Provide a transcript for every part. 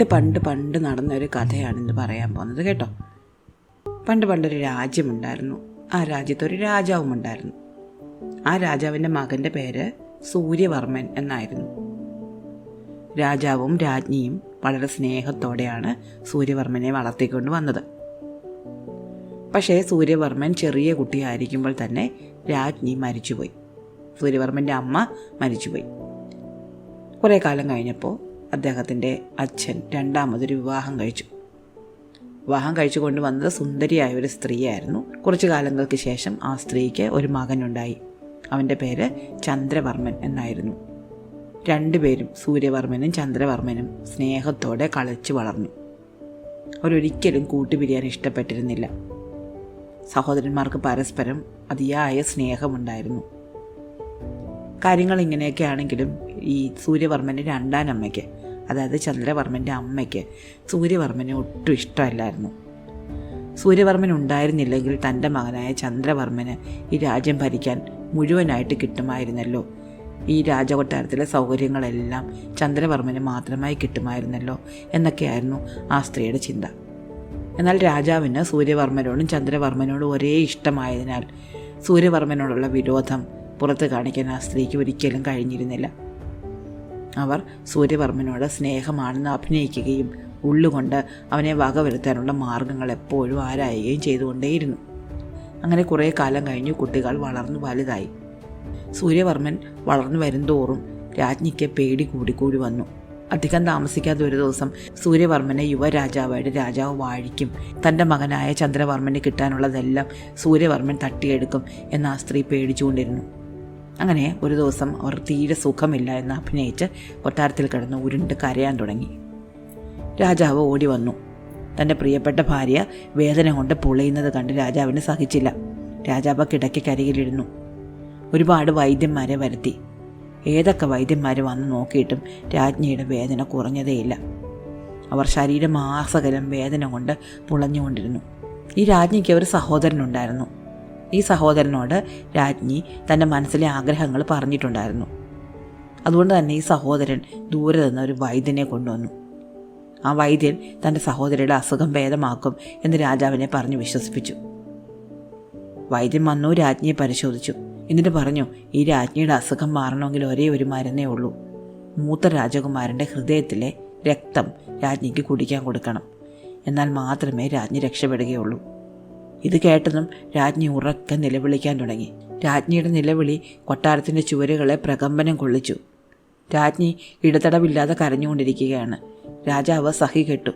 പണ്ട് പണ്ട് പണ്ട് നടന്ന ഒരു കഥയാണ് ഇന്ന് പറയാൻ പോകുന്നത് കേട്ടോ. പണ്ട് പണ്ടൊരു രാജ്യമുണ്ടായിരുന്നു. ആ രാജ്യത്തൊരു രാജാവും ഉണ്ടായിരുന്നു ആ രാജാവിന്റെ മകന്റെ പേര് സൂര്യവർമ്മൻ എന്നായിരുന്നു. രാജാവും രാജ്ഞിയും വളരെ സ്നേഹത്തോടെയാണ് സൂര്യവർമ്മനെ വളർത്തിക്കൊണ്ട് വന്നത്. പക്ഷേ സൂര്യവർമ്മൻ ചെറിയ കുട്ടിയായിരിക്കുമ്പോൾ തന്നെ രാജ്ഞി മരിച്ചുപോയി. സൂര്യവർമ്മന്റെ അമ്മ മരിച്ചുപോയി. കുറേ കാലം കഴിഞ്ഞപ്പോൾ അദ്ദേഹത്തിന്റെ അച്ഛൻ രണ്ടാമതൊരു വിവാഹം കഴിച്ചു. വിവാഹം കഴിച്ചു കൊണ്ടുവന്നത് സുന്ദരിയായ ഒരു സ്ത്രീയായിരുന്നു. കുറച്ചു കാലങ്ങൾക്ക് ശേഷം ആ സ്ത്രീക്ക് ഒരു മകനുണ്ടായി. അവന്റെ പേര് ചന്ദ്രവർമ്മൻ എന്നായിരുന്നു. രണ്ടുപേരും സൂര്യവർമ്മനും ചന്ദ്രവർമ്മനും സ്നേഹത്തോടെ കളിച്ചു വളർന്നു. അവരൊരിക്കലും കൂട്ടുപിരിയാൻ ഇഷ്ടപ്പെട്ടിരുന്നില്ല. സഹോദരന്മാർക്ക് പരസ്പരം അതിയായ സ്നേഹമുണ്ടായിരുന്നു. കാര്യങ്ങൾ ഇങ്ങനെയൊക്കെ ആണെങ്കിലും ഈ സൂര്യവർമ്മന്റെ രണ്ടാം അമ്മയ്ക്ക് അതായത് ചന്ദ്രവർമ്മന്റെ അമ്മയ്ക്ക് സൂര്യവർമ്മനെ ഒട്ടും ഇഷ്ടമല്ലായിരുന്നു. സൂര്യവർമ്മൻ ഉണ്ടായിരുന്നില്ലെങ്കിൽ തന്റെ മകനായ ചന്ദ്രവർമ്മന് ഈ രാജ്യം ഭരിക്കാൻ മുഴുവനായിട്ട് കിട്ടുമായിരുന്നല്ലോ. ഈ രാജകൊട്ടാരത്തിലെ സൗകര്യങ്ങളെല്ലാം ചന്ദ്രവർമ്മന് മാത്രമായി കിട്ടുമായിരുന്നല്ലോ എന്നൊക്കെയായിരുന്നു ആ സ്ത്രീയുടെ ചിന്ത. എന്നാൽ രാജാവിന് സൂര്യവർമ്മനോടും ചന്ദ്രവർമ്മനോടും ഒരേ ഇഷ്ടമായതിനാൽ സൂര്യവർമ്മനോടുള്ള വിരോധം പുറത്ത് കാണിക്കാൻ ആ സ്ത്രീക്ക് ഒരിക്കലും കഴിഞ്ഞിരുന്നില്ല. അവർ സൂര്യവർമ്മനോട് സ്നേഹമാണെന്ന് അഭിനയിക്കുകയും ഉള്ളുകൊണ്ട് അവനെ വകവരുത്താനുള്ള മാർഗങ്ങൾ എപ്പോഴും ആരായുകയും ചെയ്തുകൊണ്ടേയിരുന്നു. അങ്ങനെ കുറേ കാലം കഴിഞ്ഞു കുട്ടികൾ വളർന്നു വലുതായി. സൂര്യവർമ്മൻ വളർന്നു വരുംതോറും രാജ്ഞിക്ക് പേടി കൂടിക്കൂടി വന്നു. അധികം താമസിക്കാത്ത ഒരു ദിവസം സൂര്യവർമ്മനെ യുവരാജാവായിട്ട് രാജാവ് വാഴിക്കും. തന്റെ മകനായ ചന്ദ്രവർമ്മന് കിട്ടാനുള്ളതെല്ലാം സൂര്യവർമ്മൻ തട്ടിയെടുക്കും എന്ന് ആ സ്ത്രീ പേടിച്ചുകൊണ്ടിരുന്നു. അങ്ങനെ ഒരു ദിവസം അവർ തീരെ സുഖമില്ല എന്ന് അഭിനയിച്ച് കൊട്ടാരത്തിൽ കിടന്ന് ഉരുണ്ട് കരയാൻ തുടങ്ങി. രാജാവ് ഓടി വന്നു. തന്റെ പ്രിയപ്പെട്ട ഭാര്യ വേദന കൊണ്ട് പൊളിയുന്നത് കണ്ട് രാജാവിന് സഹിച്ചില്ല. രാജാവ് കിടക്കക്കരികിലിരുന്നു ഒരുപാട് വൈദ്യന്മാരെ വരുത്തി. ഏതൊക്കെ വൈദ്യന്മാർ വന്ന് നോക്കിയിട്ടും രാജ്ഞിയുടെ വേദന കുറഞ്ഞതേയില്ല. അവർ ശരീരമാസകലം വേദന കൊണ്ട് പുളഞ്ഞുകൊണ്ടിരുന്നു. ഈ രാജ്ഞിക്ക് ഒരു സഹോദരനുണ്ടായിരുന്നു. ഈ സഹോദരനോട് രാജ്ഞി തന്റെ മനസ്സിലെ ആഗ്രഹങ്ങൾ പറഞ്ഞിട്ടുണ്ടായിരുന്നു. അതുകൊണ്ട് തന്നെ ഈ സഹോദരൻ ദൂരെ നിന്ന് ഒരു വൈദ്യനെ കൊണ്ടുവന്നു. ആ വൈദ്യൻ തന്റെ സഹോദരിയുടെ അസുഖം ഭേദമാക്കും എന്ന് രാജാവിനെ പറഞ്ഞു വിശ്വസിപ്പിച്ചു. വൈദ്യൻ വന്നു രാജ്ഞിയെ പരിശോധിച്ചു. എന്നിട്ട് പറഞ്ഞു ഈ രാജ്ഞിയുടെ അസുഖം മാറണമെങ്കിൽ ഒരേ ഒരു മരുന്നേ ഉള്ളൂ. മൂത്ത രാജകുമാരന്റെ ഹൃദയത്തിലെ രക്തം രാജ്ഞിക്ക് കുടിക്കാൻ കൊടുക്കണം. എന്നാൽ മാത്രമേ രാജ്ഞി രക്ഷപ്പെടുകയുള്ളൂ. ഇത് കേട്ടതും രാജ്ഞി ഉറക്കെ നിലവിളിക്കാൻ തുടങ്ങി. രാജ്ഞിയുടെ നിലവിളി കൊട്ടാരത്തിന്റെ ചുവരുകളെ പ്രകമ്പനം കൊള്ളിച്ചു. രാജ്ഞി ഇടതടവില്ലാതെ കരഞ്ഞുകൊണ്ടിരിക്കുകയാണ്. രാജാവ് സഹി കെട്ടു.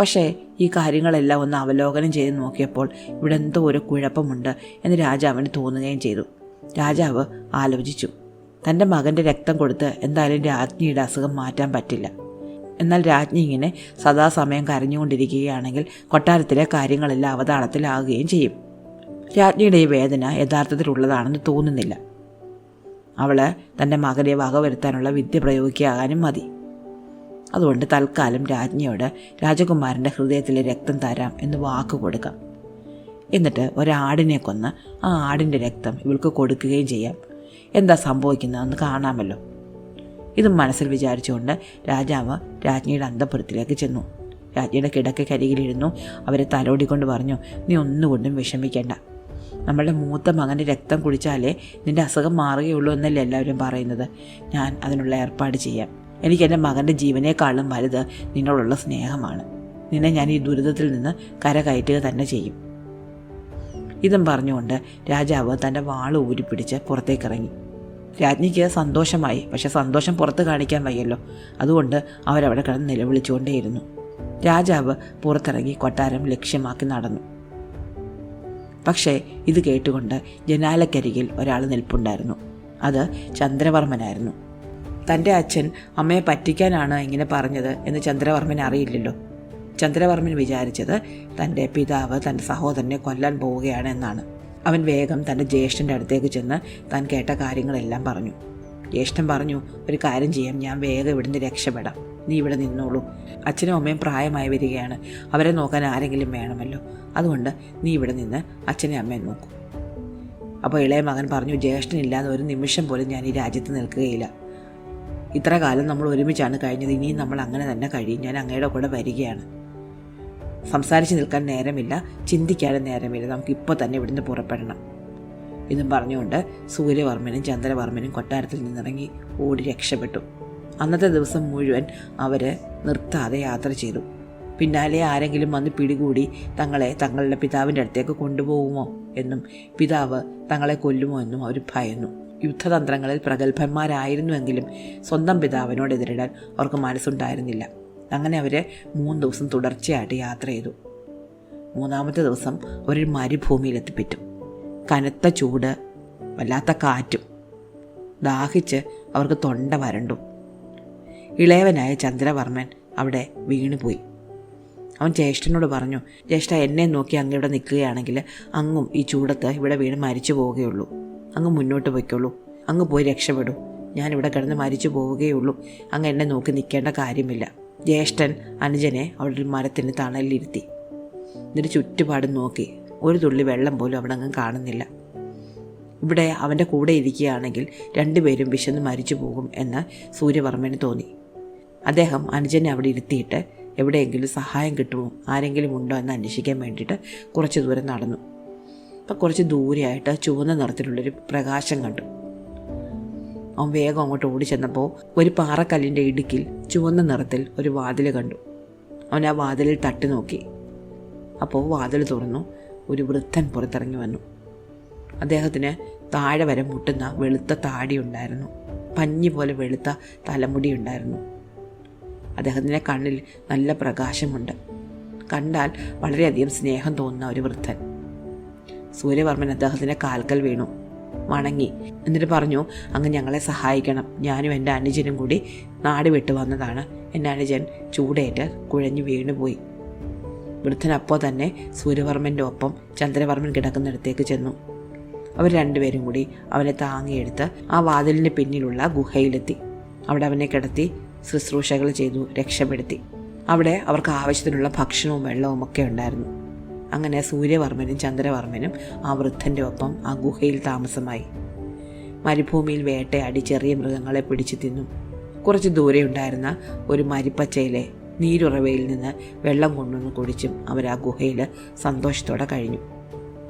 പക്ഷേ ഈ കാര്യങ്ങളെല്ലാം ഒന്ന് അവലോകനം ചെയ്ത് നോക്കിയപ്പോൾ ഇവിടെ എന്തോ ഒരു കുഴപ്പമുണ്ട് എന്ന് രാജാവിന് തോന്നുകയും ചെയ്തു. രാജാവ് ആലോചിച്ചു. തന്റെ മകന്റെ രക്തം കൊടുത്ത് എന്തായാലും രാജ്ഞിയുടെ അസുഖം മാറ്റാൻ പറ്റില്ല. എന്നാൽ രാജ്ഞി ഇങ്ങനെ സദാസമയം കരഞ്ഞുകൊണ്ടിരിക്കുകയാണെങ്കിൽ കൊട്ടാരത്തിലെ കാര്യങ്ങളെല്ലാം അവതാളത്തിലാകുകയും ചെയ്യും. രാജ്ഞിയുടെ ഈ വേദന യഥാർത്ഥത്തിലുള്ളതാണെന്ന് തോന്നുന്നില്ല. അവൾ തന്റെ മകനെ വകവരുത്താനുള്ള വിദ്യ പ്രയോഗിക്കാനും മതി. അതുകൊണ്ട് തൽക്കാലം രാജ്ഞിയോട് രാജകുമാരന്റെ ഹൃദയത്തിലെ രക്തം തരാം എന്ന് വാക്ക് കൊടുക്കാം. എന്നിട്ട് ഒരാടിനെ കൊന്ന് ആ ആടിന്റെ രക്തം ഇവൾക്ക് കൊടുക്കുകയും ചെയ്യാം. എന്താ സംഭവിക്കുന്നതെന്ന് കാണാമല്ലോ. ഇതും മനസ്സിൽ വിചാരിച്ചുകൊണ്ട് രാജാവ് രാജ്ഞിയുടെ അന്തപുരത്തിലേക്ക് ചെന്നു. രാജ്ഞിയുടെ കിടക്കരികിലിരുന്നു അവരെ തലോടിക്കൊണ്ട് പറഞ്ഞു നീ ഒന്നുകൊണ്ടും വിഷമിക്കേണ്ട. നമ്മളുടെ മൂത്ത മകന്റെ രക്തം കുടിച്ചാലേ നിന്റെ അസുഖം മാറുകയുള്ളൂ എന്നല്ലേ എല്ലാവരും പറയുന്നത്. ഞാൻ അതിനുള്ള ഏർപ്പാട് ചെയ്യാം. എനിക്ക് എന്റെ മകന്റെ ജീവനേക്കാളും വലുത് നിന്നോടുള്ള സ്നേഹമാണ്. നിന്നെ ഞാൻ ഈ ദുരിതത്തിൽ നിന്ന് കരകയറ്റുക തന്നെ ചെയ്യും. ഇതും പറഞ്ഞുകൊണ്ട് രാജാവ് തന്റെ വാൾ ഊരിപ്പിടിച്ച് പുറത്തേക്കിറങ്ങി. രാജ്ഞിക്ക് സന്തോഷമായി. പക്ഷെ സന്തോഷം പുറത്ത് കാണിക്കാൻ വയ്യല്ലോ. അതുകൊണ്ട് അവരവിടെ കിടന്ന് നിലവിളിച്ചുകൊണ്ടേയിരുന്നു. രാജാവ് പുറത്തിറങ്ങി കൊട്ടാരം ലക്ഷ്യമാക്കി നടന്നു. പക്ഷേ ഇത് കേട്ടുകൊണ്ട് ജനാലക്കരികിൽ ഒരാൾ നിൽപ്പുണ്ടായിരുന്നു. അത് ചന്ദ്രവർമ്മനായിരുന്നു. തന്റെ അച്ഛൻ അമ്മയെ പറ്റിക്കാനാണ് ഇങ്ങനെ പറഞ്ഞത്? എന്ന് ചന്ദ്രവർമ്മൻ അറിയില്ലല്ലോ. ചന്ദ്രവർമ്മൻ വിചാരിച്ചത് തന്റെ പിതാവ് തന്റെ സഹോദരനെ കൊല്ലാൻ പോവുകയാണ് എന്നാണ്. അവൻ വേഗം തന്റെ ജ്യേഷ്ഠന്റെ അടുത്തേക്ക് ചെന്ന് താൻ കേട്ട കാര്യങ്ങളെല്ലാം പറഞ്ഞു. ജ്യേഷ്ഠൻ പറഞ്ഞു ഒരു കാര്യം ചെയ്യാം ഞാൻ വേഗം ഇവിടുന്ന് രക്ഷപ്പെടാം. നീ ഇവിടെ നിന്നോളൂ. അച്ഛനും അമ്മയും പ്രായമായി വരികയാണ്. അവരെ നോക്കാൻ ആരെങ്കിലും വേണമല്ലോ. അതുകൊണ്ട് നീ ഇവിടെ നിന്ന് അച്ഛനെ അമ്മയും നോക്കൂ. അപ്പോൾ ഇളയ മകൻ പറഞ്ഞു ജ്യേഷ്ഠനില്ലാതെ ഒരു നിമിഷം പോലും ഞാൻ ഈ രാജ്യത്ത് നിൽക്കുകയില്ല. ഇത്ര കാലം നമ്മൾ ഒരുമിച്ചാണ് കഴിഞ്ഞത്. ഇനിയും നമ്മൾ അങ്ങനെ തന്നെ കഴിയും. ഞാൻ അങ്ങയുടെ കൂടെ വരികയാണ്. സംസാരിച്ച് നിൽക്കാൻ നേരമില്ല ചിന്തിക്കാനും നേരമില്ല. നമുക്ക് ഇപ്പോൾ തന്നെ ഇവിടുന്ന് പുറപ്പെടണം. ഇതും പറഞ്ഞുകൊണ്ട് സൂര്യവർമ്മനും ചന്ദ്രവർമ്മനും കൊട്ടാരത്തിൽ നിന്നിറങ്ങി ഓടി രക്ഷപ്പെട്ടു. അന്നത്തെ ദിവസം മുഴുവൻ അവർ നിർത്താതെ യാത്ര ചെയ്തു. പിന്നാലെ ആരെങ്കിലും വന്ന് പിടികൂടി തങ്ങളെ തങ്ങളുടെ പിതാവിന്റെ അടുത്തേക്ക് കൊണ്ടുപോകുമോ എന്നും പിതാവ് തങ്ങളെ കൊല്ലുമോ എന്നും അവർ ഭയന്നു. യുദ്ധതന്ത്രങ്ങളിൽ പ്രഗത്ഭന്മാരായിരുന്നുവെങ്കിലും സ്വന്തം പിതാവിനോട് എതിരിടാൻ അവർക്ക് മനസ്സുണ്ടായിരുന്നില്ല. അങ്ങനെ അവർ മൂന്ന് ദിവസം തുടർച്ചയായിട്ട് യാത്ര ചെയ്തു. മൂന്നാമത്തെ ദിവസം ഒരു മരുഭൂമിയിലെത്തിപ്പെട്ടു. കനത്ത ചൂട് വല്ലാത്ത കാറ്റും. ദാഹിച്ച് അവർക്ക് തൊണ്ട വരണ്ടു. ഇളയവനായ ചന്ദ്രവർമ്മൻ അവിടെ വീണുപോയി. അവൻ ജ്യേഷ്ഠനോട് പറഞ്ഞു ജ്യേഷ്ഠ എന്നെ നോക്കി അങ്ങ് ഇവിടെ നിൽക്കുകയാണെങ്കിൽ അങ്ങും ഈ ചൂടത്ത് ഇവിടെ വീണ് മരിച്ചു പോവുകയുള്ളൂ. അങ്ങ് മുന്നോട്ട് പോയിക്കോളൂ അങ്ങ് പോയി രക്ഷപ്പെടൂ. ഞാനിവിടെ കിടന്ന് മരിച്ചു പോവുകയുള്ളൂ അങ്ങ് എന്നെ നോക്കി നിൽക്കേണ്ട കാര്യമില്ല. ജ്യേഷ്ഠൻ അനുജനെ അവിടെ മരത്തിന് തണലിലിരുത്തി എന്നിട്ട് ചുറ്റുപാടും നോക്കി. ഒരു തുള്ളി വെള്ളം പോലും അവിടെ അങ്ങ് കാണുന്നില്ല. ഇവിടെ അവന്റെ കൂടെ ഇരിക്കുകയാണെങ്കിൽ രണ്ടുപേരും വിശന്ന് മരിച്ചു പോകും എന്ന് സൂര്യവർമ്മന് തോന്നി. അദ്ദേഹം അനുജനെ അവിടെ ഇരുത്തിയിട്ട് എവിടെയെങ്കിലും സഹായം കിട്ടുമോ ആരെങ്കിലും ഉണ്ടോ എന്ന് അന്വേഷിക്കാൻ വേണ്ടിയിട്ട് കുറച്ച് ദൂരം നടന്നു. അപ്പം കുറച്ച് ദൂരെയായിട്ട് ചുവന്ന നിറത്തിലുള്ളൊരു പ്രകാശം കണ്ടു. അവൻ വേഗം അങ്ങോട്ട് ഓടി ചെന്നപ്പോൾ ഒരു പാറക്കല്ലിന്റെ ഇടുക്കിൽ ചുവന്ന നിറത്തിൽ ഒരു വാതിൽ കണ്ടു. അവൻ ആ വാതിലിൽ തട്ടി നോക്കി. അപ്പോൾ വാതിൽ തുറന്നു. ഒരു വൃദ്ധൻ പുറത്തിറങ്ങി വന്നു. അദ്ദേഹത്തിന് താഴെ വരെ മുട്ടുന്ന വെളുത്ത താടി ഉണ്ടായിരുന്നു. പഞ്ഞി പോലെ വെളുത്ത തലമുടി ഉണ്ടായിരുന്നു. അദ്ദേഹത്തിന്റെ കണ്ണിൽ നല്ല പ്രകാശമുണ്ട്. കണ്ടാൽ വളരെയധികം സ്നേഹം തോന്നുന്ന ഒരു വൃദ്ധൻ. സൂര്യവർമ്മൻ അദ്ദേഹത്തിന്റെ കാൽക്കൽ വീണു. വണങ്ങി. എന്നിട്ട് പറഞ്ഞു അങ്ങ് ഞങ്ങളെ സഹായിക്കണം. ഞാനും എന്റെ അനുജനും കൂടി നാട് വിട്ടു വന്നതാണ്. എന്റെ അനുജൻ ചൂടേറ്റ് കുഴഞ്ഞു വീണുപോയി. വൃദ്ധൻ അപ്പോൾ തന്നെ സൂര്യവർമ്മന്റെ ഒപ്പം ചന്ദ്രവർമ്മൻ കിടക്കുന്നിടത്തേക്ക് ചെന്നു. അവർ രണ്ടുപേരും കൂടി അവനെ താങ്ങിയെടുത്ത് ആ വാതിലിന് പിന്നിലുള്ള ഗുഹയിലെത്തി. അവിടെ അവനെ കിടത്തി ശുശ്രൂഷകൾ ചെയ്തു രക്ഷപ്പെടുത്തി. അവിടെ അവർക്ക് ആവശ്യത്തിനുള്ള ഭക്ഷണവും വെള്ളവും ഒക്കെ ഉണ്ടായിരുന്നു. അങ്ങനെ സൂര്യവർമ്മനും ചന്ദ്രവർമ്മനും ആ വൃദ്ധന്റെ ഒപ്പം ആ ഗുഹയിൽ താമസമായി. മരുഭൂമിയിൽ വേട്ടയാടി ചെറിയ മൃഗങ്ങളെ പിടിച്ചു തിന്നു. കുറച്ച് ദൂരെ ഉണ്ടായിരുന്ന ഒരു മരിപ്പച്ചയിലെ നീരുറവയിൽ നിന്ന് വെള്ളം കൊണ്ടുവന്ന് കുടിച്ചും അവർ ആ ഗുഹയിൽ സന്തോഷത്തോടെ കഴിഞ്ഞു.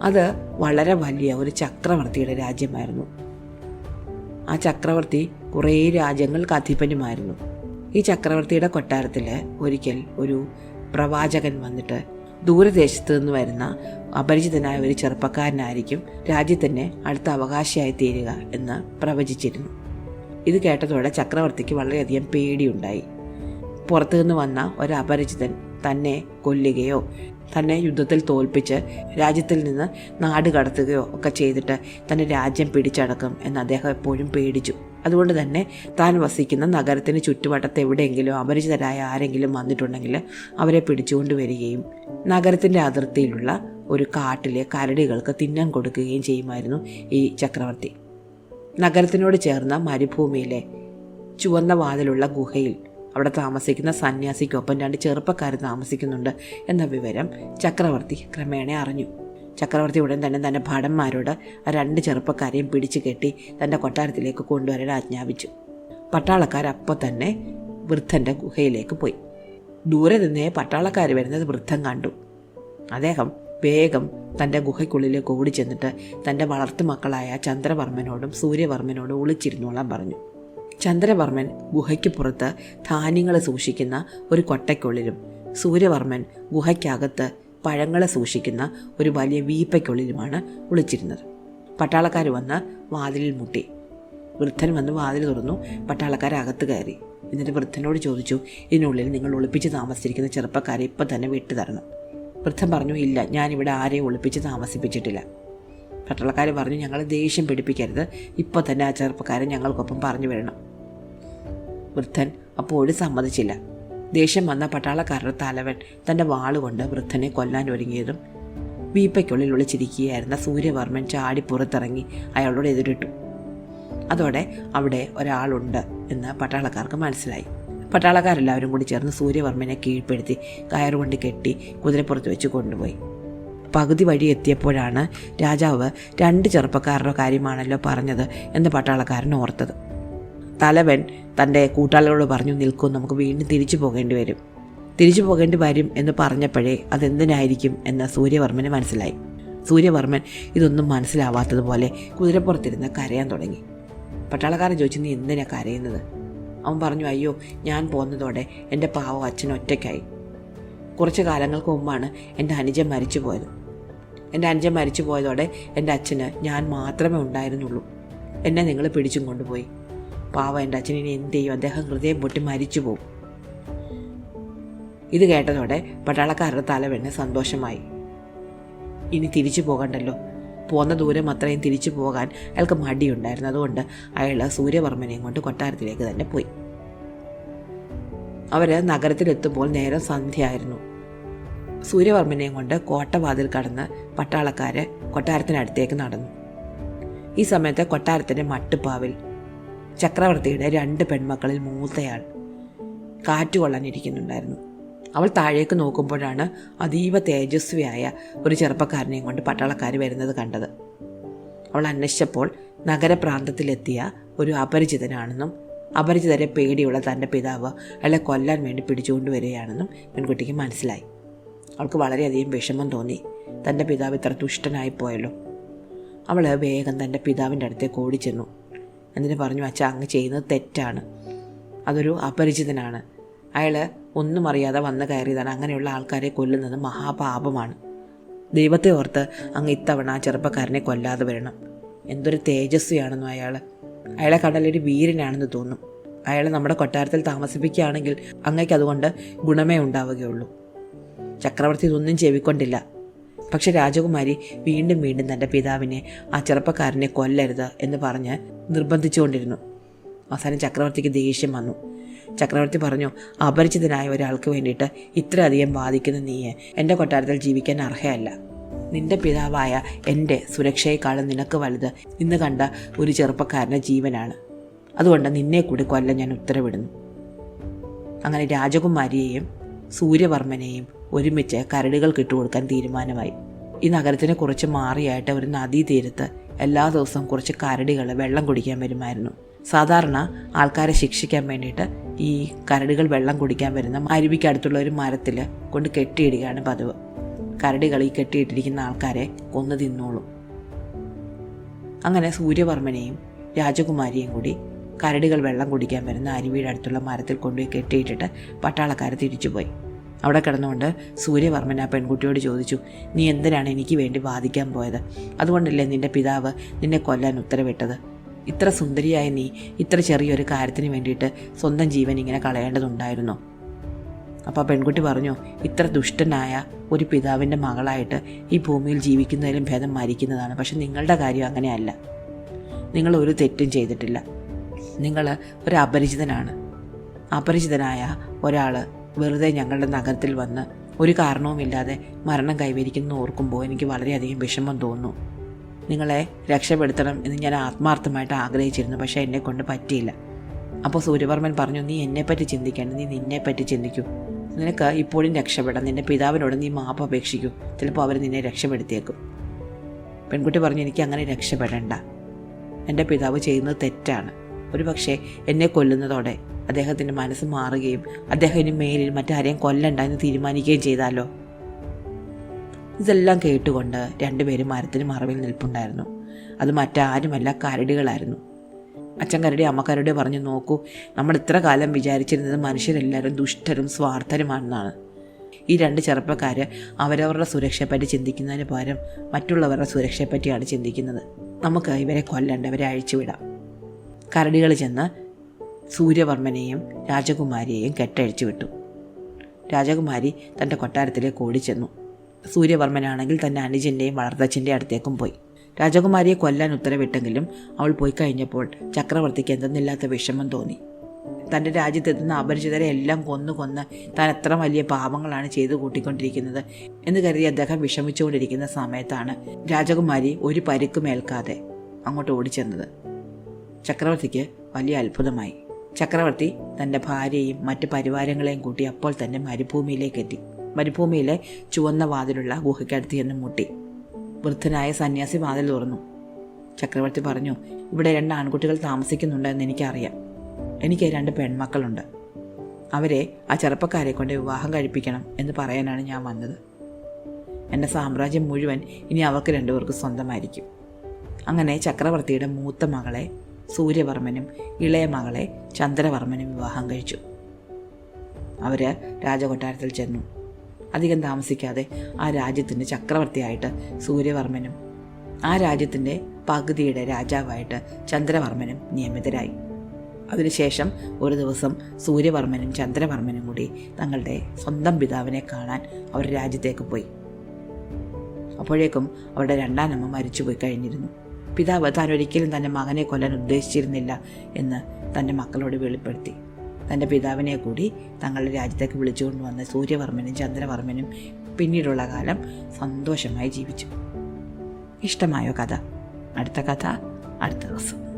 അത് വളരെ വലിയ ഒരു ചക്രവർത്തിയുടെ രാജ്യമായിരുന്നു. ആ ചക്രവർത്തി കുറേ രാജ്യങ്ങൾക്ക് അധിപനുമായിരുന്നു. ഈ ചക്രവർത്തിയുടെ കൊട്ടാരത്തിൽ ഒരിക്കൽ ഒരു പ്രവാചകൻ വന്നിട്ട് ദൂരദേശത്ത് നിന്ന് വരുന്ന അപരിചിതനായ ഒരു ചെറുപ്പക്കാരനായിരിക്കും രാജ്യത്തിന്റെ അടുത്ത അവകാശിയായി തീരുക എന്ന് പ്രവചിച്ചിരുന്നു. ഇത് കേട്ടതോടെ ചക്രവർത്തിക്ക് വളരെയധികം പേടിയുണ്ടായി. പുറത്തു നിന്ന് വന്ന ഒരു അപരിചിതൻ തന്നെ കൊല്ലുകയോ തന്നെ യുദ്ധത്തിൽ തോൽപ്പിച്ച് രാജ്യത്തിൽ നിന്ന് നാട് കടത്തുകയോ ഒക്കെ ചെയ്തിട്ട് തന്നെ രാജ്യം പിടിച്ചടക്കും എന്ന് അദ്ദേഹം എപ്പോഴും പേടിച്ചു. അതുകൊണ്ട് തന്നെ താൻ വസിക്കുന്ന നഗരത്തിന് ചുറ്റുവട്ടത്ത് എവിടെയെങ്കിലും അപരിചിതരായ ആരെങ്കിലും വന്നിട്ടുണ്ടെങ്കിൽ അവരെ പിടിച്ചുകൊണ്ട് വരികയും നഗരത്തിന്റെ അതിർത്തിയിലുള്ള ഒരു കാട്ടിലെ കരടികൾക്ക് തിന്നാൻ കൊടുക്കുകയും ചെയ്യുമായിരുന്നു ഈ ചക്രവർത്തി. നഗരത്തിനോട് ചേർന്ന മരുഭൂമിയിലെ ചുവന്ന വാതിലുള്ള ഗുഹയിൽ അവിടെ താമസിക്കുന്ന സന്യാസിക്കൊപ്പം രണ്ട് ചെറുപ്പക്കാർ താമസിക്കുന്നുണ്ട് എന്ന വിവരം ചക്രവർത്തി ക്രമേണ അറിഞ്ഞു. ചക്രവർത്തി ഉടൻ തന്നെ തന്റെ ഭടന്മാരോട് രണ്ട് ചെറുപ്പക്കാരെയും പിടിച്ചു കെട്ടി തന്റെ കൊട്ടാരത്തിലേക്ക് കൊണ്ടുവരാൻ ആജ്ഞാപിച്ചു. പട്ടാളക്കാർ അപ്പോൾ തന്നെ വൃദ്ധന്റെ ഗുഹയിലേക്ക് പോയി. ദൂരെ നിന്നേ പട്ടാളക്കാർ വരുന്നത് വൃദ്ധൻ കണ്ടു. അദ്ദേഹം വേഗം തന്റെ ഗുഹയ്ക്കുള്ളിലേക്ക് ഓടി ചെന്നിട്ട് തന്റെ വളർത്തു മക്കളായ ചന്ദ്രവർമ്മനോടും സൂര്യവർമ്മനോടും ഒളിച്ചിരുന്നോളാൻ പറഞ്ഞു. ചന്ദ്രവർമ്മൻ ഗുഹയ്ക്ക് പുറത്ത് ധാന്യങ്ങൾ സൂക്ഷിക്കുന്ന ഒരു കൊട്ടയ്ക്കുള്ളിലും സൂര്യവർമ്മൻ ഗുഹയ്ക്കകത്ത് പഴങ്ങളെ സൂക്ഷിക്കുന്ന ഒരു വലിയ വീപ്പയ്ക്കുള്ളിലുമാണ് ഒളിച്ചിരുന്നത് പട്ടാളക്കാർ വന്ന് വാതിലിൽ മുട്ടി. വൃദ്ധൻ വന്ന് വാതിൽ തുറന്നു. പട്ടാളക്കാർ അകത്ത് കയറി. എന്നിട്ട് വൃദ്ധനോട് ചോദിച്ചു ഇതിനുള്ളിൽ നിങ്ങൾ ഒളിപ്പിച്ച് താമസിച്ചിരിക്കുന്ന ചെറുപ്പക്കാരെ ഇപ്പം തന്നെ വിട്ടു തരണം. വൃദ്ധൻ പറഞ്ഞു ഇല്ല ഞാനിവിടെ ആരെയും ഒളിപ്പിച്ച് താമസിപ്പിച്ചിട്ടില്ല. പട്ടാളക്കാർ പറഞ്ഞു ഞങ്ങൾ ദേഷ്യം പിടിപ്പിക്കരുത്. ഇപ്പോൾ തന്നെ ആ ചെറുപ്പക്കാരെ ഞങ്ങൾക്കൊപ്പം പറഞ്ഞു വരണം വൃദ്ധൻ അപ്പോഴും സമ്മതിച്ചില്ല. ദേഷ്യം വന്ന പട്ടാളക്കാരുടെ തലവൻ തന്റെ വാളുകൊണ്ട് വൃദ്ധനെ കൊല്ലാൻ ഒരുങ്ങിയതും വീപ്പയ്ക്കുള്ളിൽ ഒളിച്ചിരിക്കുകയായിരുന്ന സൂര്യവർമ്മൻ ചാടി പുറത്തിറങ്ങി അയാളോട് എതിരിട്ടു. അതോടെ അവിടെ ഒരാളുണ്ട് എന്ന് പട്ടാളക്കാർക്ക് മനസ്സിലായി. പട്ടാളക്കാരെല്ലാവരും കൂടി ചേർന്ന് സൂര്യവർമ്മനെ കീഴ്പ്പെടുത്തി കയറുകൊണ്ട് കെട്ടി കുതിരപ്പുറത്ത് വെച്ച് കൊണ്ടുപോയി. പകുതി വഴി എത്തിയപ്പോഴാണ് രാജാവ് രണ്ട് ചെറുപ്പക്കാരുടെ കാര്യമാണല്ലോ പറഞ്ഞത് എന്ന് പട്ടാളക്കാരൻ ഓർത്തത്. തലവൻ തന്റെ കൂട്ടാളികളോട് പറഞ്ഞു നിൽക്കും നമുക്ക് വീണ്ടും തിരിച്ചു പോകേണ്ടി വരും. തിരിച്ചു പോകേണ്ടി വരും എന്ന് പറഞ്ഞപ്പോഴേ അതെന്തിനായിരിക്കും? എന്ന് സൂര്യവർമ്മന് മനസ്സിലായി. സൂര്യവർമ്മൻ ഇതൊന്നും മനസ്സിലാവാത്തതുപോലെ കുതിരപ്പുറത്തിരുന്ന് കരയാൻ തുടങ്ങി. പട്ടാളക്കാരൻ ചോദിച്ചു നീ എന്തിനാ കരയുന്നത്? അവൻ പറഞ്ഞു അയ്യോ ഞാൻ പോന്നതോടെ എന്റെ പാവം അച്ഛൻ ഒറ്റയ്ക്കായി. കുറച്ച് കാലങ്ങൾക്ക് മുമ്പാണ് എന്റെ അനുജൻ മരിച്ചു പോയത്. എന്റെ അനുജൻ മരിച്ചു പോയതോടെ എന്റെ അച്ഛന് ഞാൻ മാത്രമേ ഉണ്ടായിരുന്നുള്ളൂ. എന്നെ നിങ്ങൾ പിടിച്ചും കൊണ്ടുപോയി. പാവ എന്റെ അച്ഛൻ ഇനി എന്ത് ചെയ്യും? അദ്ദേഹം ഹൃദയം പൊട്ടി മരിച്ചു പോകും ഇത് കേട്ടതോടെ പട്ടാളക്കാരുടെ തലവെണ്ണ സന്തോഷമായി. ഇനി തിരിച്ചു പോകണ്ടല്ലോ. പോന്ന ദൂരം അത്രയും തിരിച്ചു പോകാൻ അയാൾക്ക് മടിയുണ്ടായിരുന്നു. അതുകൊണ്ട് അയാൾ സൂര്യവർമ്മനെയും കൊണ്ട് കൊട്ടാരത്തിലേക്ക് തന്നെ പോയി. അവർ നഗരത്തിലെത്തുമ്പോൾ നേരം സന്ധ്യയായിരുന്നു. സൂര്യവർമ്മനെയും കൊണ്ട് കോട്ടവാതിൽ കടന്ന് പട്ടാളക്കാരെ കൊട്ടാരത്തിനടുത്തേക്ക് നടന്നു. ഈ സമയത്ത് കൊട്ടാരത്തിന്റെ മട്ടുപ്പാവിൽ ചക്രവർത്തിയുടെ രണ്ട് പെൺമക്കളിൽ മൂത്തയാൾ കാറ്റുകൊള്ളാനിരിക്കുന്നുണ്ടായിരുന്നു അവൾ താഴേക്ക് നോക്കുമ്പോഴാണ് അതീവ തേജസ്വിയായ ഒരു ചെറുപ്പക്കാരനെയും കൊണ്ട് പട്ടാളക്കാർ വരുന്നത് കണ്ടത്. അവൾ അന്വേഷിച്ചപ്പോൾ നഗരപ്രാന്തത്തിലെത്തിയ ഒരു അപരിചിതനാണെന്നും അപരിചിതരെ പേടിയുള്ള തന്റെ പിതാവ് അയാളെ കൊല്ലാൻ വേണ്ടി പിടിച്ചുകൊണ്ട് വരികയാണെന്നും പെൺകുട്ടിക്ക് മനസ്സിലായി. അവൾക്ക് വളരെയധികം വിഷമം തോന്നി. തന്റെ പിതാവ് ഇത്ര ദുഷ്ടനായി പോയല്ലോ. അവൾ വേഗം തന്റെ പിതാവിന്റെ അടുത്തേക്ക് ഓടിച്ചെന്നു. എന്നിട്ട് പറഞ്ഞു അച്ഛ അങ്ങ് ചെയ്യുന്നത് തെറ്റാണ്. അതൊരു അപരിചിതനാണ്. അയാൾ ഒന്നും അറിയാതെ വന്ന് കയറിയതാണ്. അങ്ങനെയുള്ള ആൾക്കാരെ കൊല്ലുന്നത് മഹാപാപമാണ്. ദൈവത്തെ ഓർത്ത് അങ്ങ് ഇത്തവണ ആ ചെറുപ്പക്കാരനെ കൊല്ലാതെ വരണം. എന്തൊരു തേജസ്വിയാണെന്നു അയാൾ അയാളെ കണ്ടാലൊരു വീരനാണെന്ന് തോന്നും. അയാളെ നമ്മുടെ കൊട്ടാരത്തിൽ താമസിപ്പിക്കുകയാണെങ്കിൽ അങ്ങേക്ക് അതുകൊണ്ട് ഗുണമേ ഉണ്ടാവുകയുള്ളൂ. ചക്രവർത്തി ഇതൊന്നും ചെവിക്കൊണ്ടില്ല. പക്ഷെ രാജകുമാരി വീണ്ടും വീണ്ടും തന്റെ പിതാവിനെ ആ ചെറുപ്പക്കാരനെ കൊല്ലരുത് എന്ന് പറഞ്ഞ് നിർബന്ധിച്ചുകൊണ്ടിരുന്നു. അവസാനം ചക്രവർത്തിക്ക് ദേഷ്യം വന്നു. ചക്രവർത്തി പറഞ്ഞു അപരിചിതനായ ഒരാൾക്ക് വേണ്ടിയിട്ട് ഇത്രയധികം ബാധിക്കുന്ന നീയെ എന്റെ കൊട്ടാരത്തിൽ ജീവിക്കാൻ അർഹയല്ല. നിന്റെ പിതാവായ എന്റെ സുരക്ഷയെക്കാളും നിനക്ക് വലുത് ഇന്ന് കണ്ട ഒരു ചെറുപ്പക്കാരന്റെ ജീവനാണ്. അതുകൊണ്ട് നിന്നെ കൂടി കൊല്ലം ഞാൻ ഉത്തരവിടുന്നു. അങ്ങനെ രാജകുമാരിയെയും സൂര്യവർമ്മനെയും ഒരുമിച്ച് കരടുകൾ കിട്ടുകൊടുക്കാൻ തീരുമാനമായി. ഈ നഗരത്തിന് കുറച്ച് മാറിയായിട്ട് ഒരു നദീതീരത്ത് എല്ലാ ദിവസവും കുറച്ച് കരടികൾ വെള്ളം കുടിക്കാൻ വരുമായിരുന്നു. സാധാരണ ആൾക്കാരെ ശിക്ഷിക്കാൻ വേണ്ടിയിട്ട് ഈ കരടികൾ വെള്ളം കുടിക്കാൻ വരുന്ന അരുവിക്കടുത്തുള്ള ഒരു മരത്തിൽ കൊണ്ട് കെട്ടിയിടുകയാണ് പതിവ്. കരടികൾ ഈ കെട്ടിയിട്ടിരിക്കുന്ന ആൾക്കാരെ കൊന്നു തിന്നോളും. അങ്ങനെ സൂര്യവർമ്മനെയും രാജകുമാരിയും കൂടി കരടികൾ വെള്ളം കുടിക്കാൻ വരുന്ന അരുവിയുടെ അടുത്തുള്ള മരത്തിൽ കൊണ്ടുപോയി കെട്ടിയിട്ടിട്ട് പട്ടാളക്കാർ തിരിച്ചുപോയി. അവിടെ കിടന്നുകൊണ്ട് സൂര്യവർമ്മൻ ആ പെൺകുട്ടിയോട് ചോദിച്ചു നീ എന്തിനാണ് എനിക്ക് വേണ്ടി വാദിക്കാൻ പോയത്? അതുകൊണ്ടല്ലേ നിന്റെ പിതാവ് നിന്നെ കൊല്ലാൻ ഉത്തരവിട്ടത്? ഇത്ര സുന്ദരിയായ നീ ഇത്ര ചെറിയൊരു കാര്യത്തിന് വേണ്ടിയിട്ട് സ്വന്തം ജീവൻ ഇങ്ങനെ കളയേണ്ടതുണ്ടായിരുന്നോ? അപ്പോൾ പെൺകുട്ടി പറഞ്ഞു ഇത്ര ദുഷ്ടനായ ഒരു പിതാവിന്റെ മകളായിട്ട് ഈ ഭൂമിയിൽ ജീവിക്കുന്നതിലും ഭേദം മരിക്കുന്നതാണ്. പക്ഷെ നിങ്ങളുടെ കാര്യം അങ്ങനെയല്ല. നിങ്ങൾ ഒരു തെറ്റും ചെയ്തിട്ടില്ല. നിങ്ങൾ ഒരു അപരിചിതനാണ്. അപരിചിതനായ ഒരാൾ വെറുതെ ഞങ്ങളുടെ നഗരത്തിൽ വന്ന് ഒരു കാരണവുമില്ലാതെ മരണം കൈവരിക്കുന്നു ഓർക്കുമ്പോൾ എനിക്ക് വളരെയധികം വിഷമം തോന്നുന്നു. നിങ്ങളെ രക്ഷപ്പെടുത്തണം എന്ന് ഞാൻ ആത്മാർത്ഥമായിട്ട് ആഗ്രഹിച്ചിരുന്നു പക്ഷേ എന്നെ കൊണ്ട് പറ്റിയില്ല. അപ്പോൾ സൂര്യവർമ്മൻ പറഞ്ഞു നീ എന്നെപ്പറ്റി ചിന്തിക്കേണ്ട നീ നിന്നെപ്പറ്റി ചിന്തിക്കൂ. നിനക്ക് ഇപ്പോഴും രക്ഷപ്പെടാം. നിന്റെ പിതാവിനോട് നീ മാപ്പ് അപേക്ഷിക്കൂ. ചിലപ്പോൾ അവർ നിന്നെ രക്ഷപ്പെടുത്തിയേക്കും. പെൺകുട്ടി പറഞ്ഞു എനിക്ക് അങ്ങനെ രക്ഷപ്പെടേണ്ട. എന്റെ പിതാവ് ചെയ്യുന്നത് തെറ്റാണ്. ഒരു പക്ഷേ എന്നെ കൊല്ലുന്നതോടെ അദ്ദേഹത്തിന്റെ മനസ്സ് മാറുകയും ഇനി മേലിൽ മറ്റാരെയും കൊല്ലണ്ട എന്ന് തീരുമാനിക്കുകയും ചെയ്താലോ? ഇതെല്ലാം കേട്ടുകൊണ്ട് രണ്ടുപേരും മരത്തിന് മറവിൽ നിൽപ്പുണ്ടായിരുന്നു. അത് മറ്റാരുമല്ല കരടികളായിരുന്നു. അച്ഛൻ കരടി അമ്മ കരടി പറഞ്ഞു നോക്കൂ നമ്മൾ ഇത്ര കാലം വിചാരിച്ചിരുന്നത് മനുഷ്യരെല്ലാവരും ദുഷ്ടരും സ്വാർത്ഥരുമാണെന്നാണ്. ഈ രണ്ട് ചെറുപ്പക്കാർ അവരവരുടെ സുരക്ഷയെപ്പറ്റി ചിന്തിക്കുന്നതിന് പകരം മറ്റുള്ളവരുടെ സുരക്ഷയെപ്പറ്റിയാണ് ചിന്തിക്കുന്നത്. നമുക്ക് ഇവരെ കൊല്ലണ്ട ഇവരെ അഴിച്ചുവിടാം. കരടികൾ ചെന്ന് സൂര്യവർമ്മനെയും രാജകുമാരിയെയും കെട്ടഴിച്ചു വിട്ടു. രാജകുമാരി തന്റെ കൊട്ടാരത്തിലേക്ക് ഓടിച്ചെന്നു. സൂര്യവർമ്മനാണെങ്കിൽ തന്റെ അനുജന്റെയും വളർത്തച്ഛന്റെ അടുത്തേക്കും പോയി. രാജകുമാരിയെ കൊല്ലാൻ ഉത്തരവിട്ടെങ്കിലും അവൾ പോയി കഴിഞ്ഞപ്പോൾ ചക്രവർത്തിക്ക് എന്തെന്നില്ലാത്ത വിഷമം തോന്നി. തന്റെ രാജ്യത്തെത്തുന്ന അപരിചിതരെ എല്ലാം കൊന്നു കൊന്ന് താൻ എത്ര വലിയ പാപങ്ങളാണ് ചെയ്തു കൂട്ടിക്കൊണ്ടിരിക്കുന്നത് എന്ന് കരുതി അദ്ദേഹം വിഷമിച്ചുകൊണ്ടിരിക്കുന്ന സമയത്താണ് രാജകുമാരി ഒരു പരിക്കുമേൽക്കാതെ അങ്ങോട്ട് ഓടിച്ചെന്നത്. ചക്രവർത്തിക്ക് വലിയ അത്ഭുതമായി. ചക്രവർത്തി തന്റെ ഭാര്യയും മറ്റ് പരിവാരങ്ങളെയും കൂട്ടി അപ്പോൾ തന്നെ മരുഭൂമിയിലേക്ക് എത്തി. മരുഭൂമിയിലെ ചുവന്ന വാതിലുള്ള ഗുഹയ്ക്കടുത്ത് ചെന്ന് മുട്ടി. വൃദ്ധനായ സന്യാസി വാതിൽ തുറന്നു. ചക്രവർത്തി പറഞ്ഞു ഇവിടെ രണ്ട് ആൺകുട്ടികൾ താമസിക്കുന്നുണ്ടെന്ന് എനിക്കറിയാം. എനിക്ക് രണ്ട് പെൺമക്കളുണ്ട്. അവരെ ആ ചെറുപ്പക്കാരെ കൊണ്ട് വിവാഹം കഴിപ്പിക്കണം എന്ന് പറയാനാണ് ഞാൻ വന്നത്. എന്റെ സാമ്രാജ്യം മുഴുവൻ ഇനി അവർക്ക് രണ്ടുപേർക്ക് സ്വന്തമായിരിക്കും. അങ്ങനെ ചക്രവർത്തിയുടെ മൂത്ത മകളെ സൂര്യവർമ്മനും ഇളയ മകളെ ചന്ദ്രവർമ്മനും വിവാഹം കഴിച്ചു. അവർ രാജകൊട്ടാരത്തിൽ ചെന്നു. അധികം താമസിക്കാതെ ആ രാജ്യത്തിന്റെ ചക്രവർത്തിയായിട്ട് സൂര്യവർമ്മനും ആ രാജ്യത്തിന്റെ പകുതിയുടെ രാജാവായിട്ട് ചന്ദ്രവർമ്മനും നിയമിതരായി. അതിനുശേഷം ഒരു ദിവസം സൂര്യവർമ്മനും ചന്ദ്രവർമ്മനും കൂടി തങ്ങളുടെ സ്വന്തം പിതാവിനെ കാണാൻ അവർ രാജ്യത്തേക്ക് പോയി. അപ്പോഴേക്കും അവരുടെ രണ്ടാനമ്മ മരിച്ചുപോയി കഴിഞ്ഞിരുന്നു. പിതാവ് താൻ ഒരിക്കലും തന്റെ മകനെ കൊല്ലാൻ ഉദ്ദേശിച്ചിരുന്നില്ല എന്ന് തന്റെ മക്കളോട് വെളിപ്പെടുത്തി. തന്റെ പിതാവിനെ കൂടി തങ്ങളുടെ രാജ്യത്തേക്ക് വിളിച്ചുകൊണ്ടുവന്ന സൂര്യവർമ്മനും ചന്ദ്രവർമ്മനും പിന്നീടുള്ള കാലം സന്തോഷമായി ജീവിച്ചു. ഇഷ്ടമായോ കഥ? അടുത്ത കഥ അടുത്ത ദിവസം.